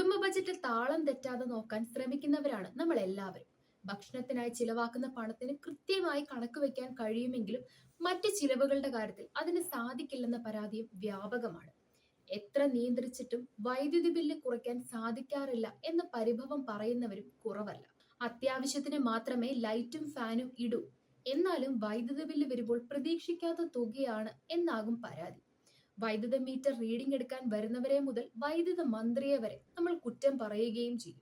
കുടുംബ ബജറ്റ് താളം തെറ്റാതെ നോക്കാൻ ശ്രമിക്കുന്നവരാണ് നമ്മൾ എല്ലാവരും ഭക്ഷണത്തിനായി ചിലവാക്കുന്ന പണത്തിന് കൃത്യമായി കണക്ക് വെക്കാൻ കഴിയുമെങ്കിലും മറ്റ് ചിലവുകളുടെ കാര്യത്തിൽ അതിന് സാധിക്കില്ലെന്ന പരാതിയും വ്യാപകമാണ്. എത്ര നിയന്ത്രിച്ചിട്ടും വൈദ്യുതി ബില്ല് കുറയ്ക്കാൻ സാധിക്കാറില്ല എന്ന പരിഭവം പറയുന്നവരും കുറവല്ല. അത്യാവശ്യത്തിന് മാത്രമേ ലൈറ്റും ഫാനും ഇടൂ. എന്നാലും വൈദ്യുതി ബില്ല് വരുമ്പോൾ പ്രതീക്ഷിക്കാത്ത തുകയാണ് എന്നാകും പരാതി. വൈദ്യുത മീറ്റർ റീഡിംഗ് എടുക്കാൻ വരുന്നവരെ മുതൽ വൈദ്യുത മന്ത്രിയെ വരെ നമ്മൾ കുറ്റം പറയുകയും ചെയ്യും.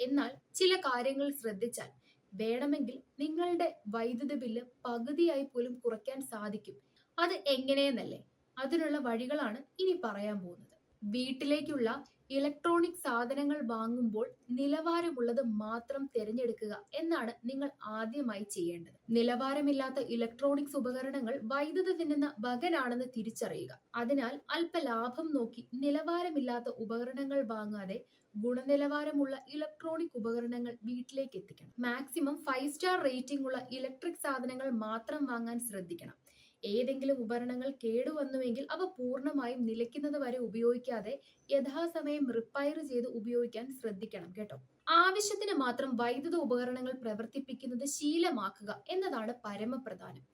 എന്നാൽ ചില കാര്യങ്ങൾ ശ്രദ്ധിച്ചാൽ വേണമെങ്കിൽ നിങ്ങളുടെ വൈദ്യുത ബില്ല് പകുതിയായി പോലും കുറയ്ക്കാൻ സാധിക്കും. അത് എങ്ങനെയെന്നല്ലേ? അതിനുള്ള വഴികളാണ് ഇനി പറയാൻ പോകുന്നത്. വീട്ടിലേക്കുള്ള ഇലക്ട്രോണിക് സാധനങ്ങൾ വാങ്ങുമ്പോൾ നിലവാരമുള്ളത് മാത്രം തിരഞ്ഞെടുക്കുക എന്നാണ് നിങ്ങൾ ആദ്യമായി ചെയ്യേണ്ടത്. നിലവാരമില്ലാത്ത ഇലക്ട്രോണിക്സ് ഉപകരണങ്ങൾ വൈദ്യുതി തിന്നുന്ന ബകനാണെന്ന് തിരിച്ചറിയുക. അതിനാൽ അല്പ ലാഭം നോക്കി നിലവാരമില്ലാത്ത ഉപകരണങ്ങൾ വാങ്ങാതെ ഗുണനിലവാരമുള്ള ഇലക്ട്രോണിക് ഉപകരണങ്ങൾ വീട്ടിലേക്ക് എത്തിക്കണം. മാക്സിമം ഫൈവ് സ്റ്റാർ റേറ്റിംഗ് ഉള്ള ഇലക്ട്രിക് സാധനങ്ങൾ മാത്രം വാങ്ങാൻ ശ്രദ്ധിക്കണം. ഏതെങ്കിലും ഉപകരണങ്ങൾ കേടുവന്നുവെങ്കിൽ അവ പൂർണമായും നിലയ്ക്കുന്നത് വരെ ഉപയോഗിക്കാതെ യഥാസമയം റിപ്പയർ ചെയ്ത് ഉപയോഗിക്കാൻ ശ്രദ്ധിക്കണം കേട്ടോ. ആവശ്യത്തിന് മാത്രം വൈദ്യുത ഉപകരണങ്ങൾ പ്രവർത്തിപ്പിക്കുന്നത് ശീലമാക്കുക എന്നതാണ് പരമപ്രധാനം.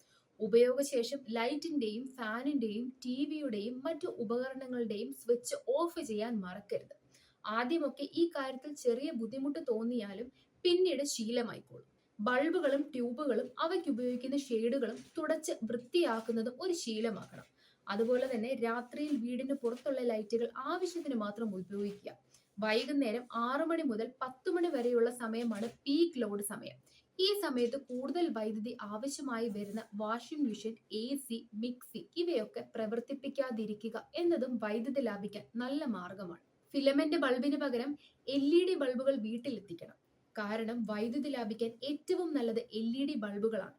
ഉപയോഗശേഷം ലൈറ്റിന്റെയും ഫാനിന്റെയും ടി വിയുടെയും മറ്റു ഉപകരണങ്ങളുടെയും സ്വിച്ച് ഓഫ് ചെയ്യാൻ മറക്കരുത്. ആദ്യമൊക്കെ ഈ കാര്യത്തിൽ ചെറിയ ബുദ്ധിമുട്ട് തോന്നിയാലും പിന്നീട് ശീലമായിക്കോളും. ബൾബുകളും ട്യൂബുകളും അവയ്ക്ക് ഉപയോഗിക്കുന്ന ഷെയ്ഡുകളും തുടച്ച് വൃത്തിയാക്കുന്നത് ഒരു ശീലമാക്കണം. അതുപോലെ തന്നെ രാത്രിയിൽ വീടിന് പുറത്തുള്ള ലൈറ്റുകൾ ആവശ്യത്തിന് മാത്രം ഉപയോഗിക്കുക. വൈകുന്നേരം ആറു മണി മുതൽ പത്ത് മണി വരെയുള്ള സമയമാണ് പീക്ക് ലോഡ് സമയം. ഈ സമയത്ത് കൂടുതൽ വൈദ്യുതി ആവശ്യമായി വരുന്ന washing machine A C mixie ഇവയൊക്കെ പ്രവർത്തിപ്പിക്കാതിരിക്കുക എന്നതും വൈദ്യുതി ലാഭിക്കാൻ നല്ല മാർഗമാണ്. ഫിലമെന്റ് ബൾബിന് പകരം എൽ ഇ ഡി ബൾബുകൾ വീട്ടിലെത്തിക്കണം. കാരണം വൈദ്യുതി ലാഭിക്കാൻ ഏറ്റവും നല്ലത് എൽ ഇ ഡി ബൾബുകളാണ്.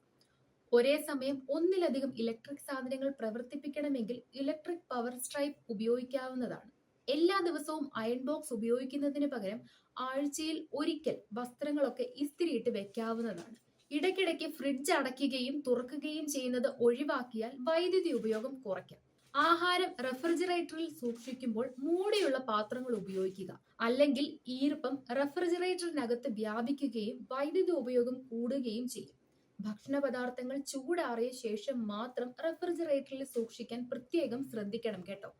ഒരേ സമയം ഒന്നിലധികം ഇലക്ട്രിക് സാധനങ്ങൾ പ്രവർത്തിപ്പിക്കണമെങ്കിൽ ഇലക്ട്രിക് പവർ സ്ട്രൈപ്പ് ഉപയോഗിക്കാവുന്നതാണ്. എല്ലാ ദിവസവും അയൺ ബോക്സ് ഉപയോഗിക്കുന്നതിന് പകരം ആഴ്ചയിൽ ഒരിക്കൽ വസ്ത്രങ്ങളൊക്കെ ഇസ്തിരിയിട്ട് വെക്കാവുന്നതാണ്. ഇടയ്ക്കിടയ്ക്ക് ഫ്രിഡ്ജ് അടയ്ക്കുകയും തുറക്കുകയും ചെയ്യുന്നത് ഒഴിവാക്കിയാൽ വൈദ്യുതി ഉപയോഗം കുറയ്ക്കാം. ആഹാരം റെഫ്രിജറേറ്ററിൽ സൂക്ഷിക്കുമ്പോൾ മൂടിയുള്ള പാത്രങ്ങൾ ഉപയോഗിക്കുക. അല്ലെങ്കിൽ ഈർപ്പം റെഫ്രിജറേറ്ററിനകത്ത് വ്യാപിക്കുകയും വൈദ്യുതി ഉപയോഗം കൂടുകയും ചെയ്യും. ഭക്ഷണ പദാർത്ഥങ്ങൾ ചൂടാറിയ ശേഷം മാത്രം റെഫ്രിജറേറ്ററിൽ സൂക്ഷിക്കാൻ പ്രത്യേകം ശ്രദ്ധിക്കണം കേട്ടോ.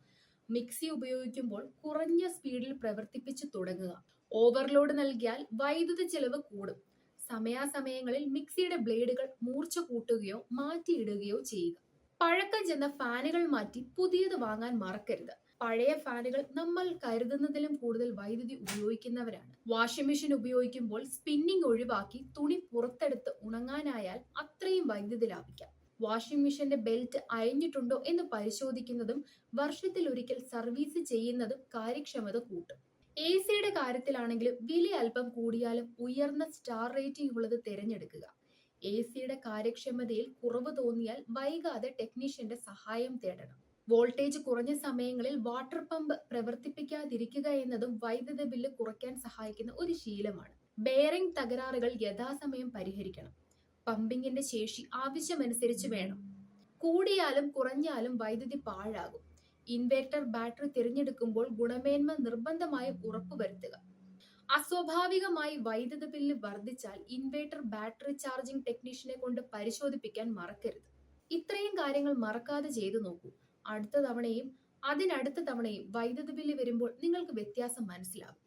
മിക്സി ഉപയോഗിക്കുമ്പോൾ കുറഞ്ഞ സ്പീഡിൽ പ്രവർത്തിപ്പിച്ച് തുടങ്ങുക. ഓവർലോഡ് നൽകിയാൽ വൈദ്യുതി ചെലവ് കൂടും. സമയാസമയങ്ങളിൽ മിക്സിയുടെ ബ്ലേഡുകൾ മൂർച്ച കൂട്ടുകയോ മാറ്റിയിടുകയോ ചെയ്യുക. പഴക്കം ചെന്ന ഫാനുകൾ മാറ്റി പുതിയത് വാങ്ങാൻ മറക്കരുത്. പഴയ ഫാനുകൾ നമ്മൾ കരുതുന്നതിലും കൂടുതൽ വൈദ്യുതി ഉപയോഗിക്കുന്നവരാണ്. വാഷിംഗ് മെഷീൻ ഉപയോഗിക്കുമ്പോൾ സ്പിന്നിങ് ഒഴിവാക്കി തുണി പുറത്തെടുത്ത് ഉണങ്ങാനായാൽ അത്രയും വൈദ്യുതി ലാഭിക്കാം. വാഷിംഗ് മെഷീന്റെ ബെൽറ്റ് അയഞ്ഞിട്ടുണ്ടോ എന്ന് പരിശോധിക്കുന്നതും വർഷത്തിൽ ഒരിക്കൽ സർവീസ് ചെയ്യുന്നതും കാര്യക്ഷമത കൂട്ടും. എ സിയുടെ കാര്യത്തിലാണെങ്കിലും വില അല്പം കൂടിയാലും ഉയർന്ന സ്റ്റാർ റേറ്റിംഗ് ഉള്ളത് തിരഞ്ഞെടുക്കുക. എ സിയുടെ കാര്യക്ഷമതയിൽ കുറവ് തോന്നിയാൽ വൈകാതെ ടെക്നീഷ്യന്റെ സഹായം തേടണം. വോൾട്ടേജ് കുറഞ്ഞ സമയങ്ങളിൽ വാട്ടർ പമ്പ് പ്രവർത്തിപ്പിക്കാതിരിക്കുക എന്നതും വൈദ്യുതി ബില്ല് കുറയ്ക്കാൻ സഹായിക്കുന്ന ഒരു ശീലമാണ്. ബെയറിംഗ് തകരാറുകൾ യഥാസമയം പരിഹരിക്കണം. പമ്പിങ്ങിന്റെ ശേഷി ആവശ്യമനുസരിച്ച് വേണം. കൂടിയാലും കുറഞ്ഞാലും വൈദ്യുതി പാഴാകും. ഇൻവെർട്ടർ ബാറ്ററി തിരഞ്ഞെടുക്കുമ്പോൾ ഗുണമേന്മ നിർബന്ധമായും ഉറപ്പുവരുത്തുക. അസ്വാഭാവികമായി വൈദ്യുത ബില്ല് വർദ്ധിച്ചാൽ ഇൻവേർട്ടർ ബാറ്ററി ചാർജിംഗ് ടെക്നീഷ്യനെ കൊണ്ട് പരിശോധിപ്പിക്കാൻ മറക്കരുത്. ഇത്രയും കാര്യങ്ങൾ മറക്കാതെ ചെയ്തു നോക്കൂ. അടുത്ത തവണയും അതിനടുത്ത തവണയും വൈദ്യുത ബില്ല് വരുമ്പോൾ നിങ്ങൾക്ക് വ്യത്യാസം മനസ്സിലാകും.